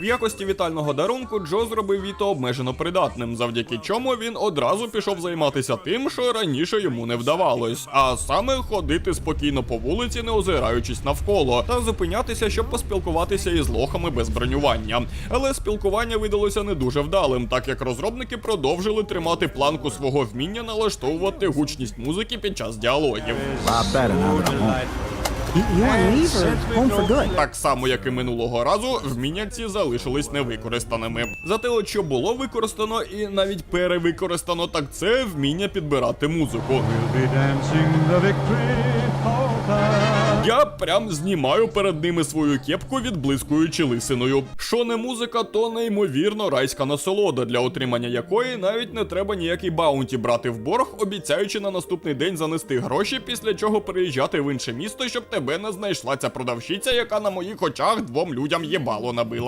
В якості вітального дарунку Джо зробив Віто обмежено придатним, завдяки чому він одразу пішов займатися тим, що раніше йому не вдавалось, а саме ходити спокійно по вулиці, не озираючись навколо, та зупинятися, щоб поспілкуватися із лохами без бронювання. Але спілкування видалося не дуже вдалим, так як розробники продовжили тримати планку свого вміння налаштовувати гучність музики під час діалогів. You, leave home for good? Так само, як і минулого разу, вміння ці залишились невикористаними. Зате, от що було використано і навіть перевикористано, так це вміння підбирати музику. We'll be dancing the victory. Я прям знімаю перед ними свою кепку, відблискуючи лисиною. Що не музика, то неймовірно райська насолода, для отримання якої навіть не треба ніякий баунті брати в борг, обіцяючи на наступний день занести гроші, після чого переїжджати в інше місто, щоб тебе не знайшла ця продавщиця, яка на моїх очах двом людям єбало набила.